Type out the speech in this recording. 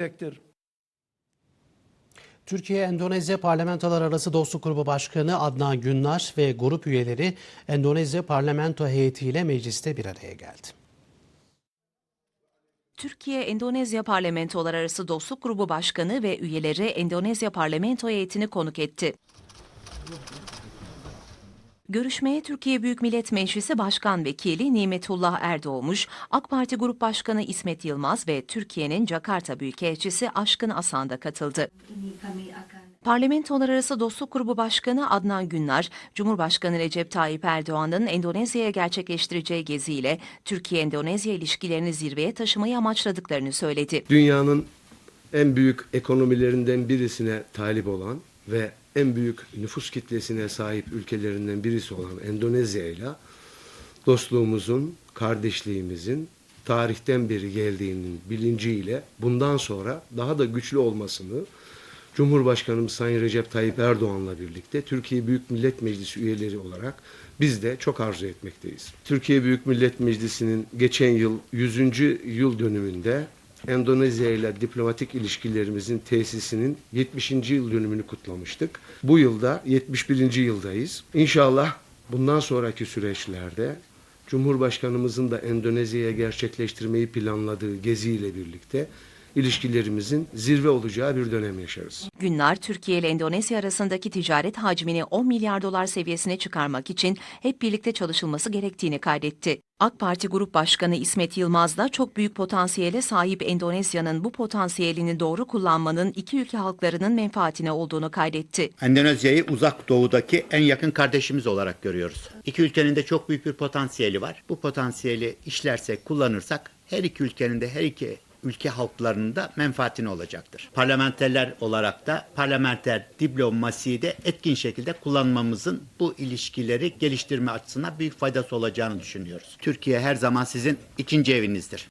gerektir. Türkiye-Endonezya Parlamentolar Arası Dostluk Grubu Başkanı Adnan Günnar ve grup üyeleri Endonezya parlamento heyetiyle mecliste bir araya geldi. Türkiye-Endonezya Parlamentolar Arası Dostluk Grubu Başkanı ve üyeleri Endonezya Parlamento heyetini konuk etti. Görüşmeye Türkiye Büyük Millet Meclisi Başkan Vekili Nimetullah Erdoğmuş, AK Parti Grup Başkanı İsmet Yılmaz ve Türkiye'nin Jakarta Büyükelçisi Aşkın Asan da katıldı. Parlamentolar Arası Dostluk Grubu Başkanı Adnan Günnar, Cumhurbaşkanı Recep Tayyip Erdoğan'ın Endonezya'ya gerçekleştireceği geziyle Türkiye-Endonezya ilişkilerini zirveye taşımayı amaçladıklarını söyledi. dünyanın en büyük ekonomilerinden birisine talip olan ve en büyük nüfus kitlesine sahip ülkelerinden birisi olan Endonezya ile dostluğumuzun, kardeşliğimizin tarihten beri geldiğinin bilinciyle bundan sonra daha da güçlü olmasını Cumhurbaşkanımız Sayın Recep Tayyip Erdoğan'la birlikte Türkiye Büyük Millet Meclisi üyeleri olarak biz de çok arzu etmekteyiz. Türkiye Büyük Millet Meclisi'nin geçen yıl 100. yıl dönümünde Endonezya ile diplomatik ilişkilerimizin tesisinin 70. yıl dönümünü kutlamıştık. Bu yılda 71. yıldayız. İnşallah bundan sonraki süreçlerde Cumhurbaşkanımızın da Endonezya'ya gerçekleştirmeyi planladığı geziyle birlikte ilişkilerimizin zirve olacağı bir dönem yaşarız. Günlar, Türkiye ile Endonezya arasındaki ticaret hacmini 10 milyar dolar seviyesine çıkarmak için hep birlikte çalışılması gerektiğini kaydetti. AK Parti Grup Başkanı İsmet Yılmaz da çok büyük potansiyele sahip Endonezya'nın bu potansiyelini doğru kullanmanın iki ülke halklarının menfaatine olduğunu kaydetti. Endonezya'yı uzak doğudaki en yakın kardeşimiz olarak görüyoruz. İki ülkenin de çok büyük bir potansiyeli var. Bu potansiyeli işlersek, kullanırsak her iki ülkenin de her iki ülke halklarının da menfaatine olacaktır. Parlamenterler olarak da parlamenter diplomasiyi de etkin şekilde kullanmamızın bu ilişkileri geliştirme açısından büyük faydası olacağını düşünüyoruz. Türkiye her zaman sizin ikinci evinizdir.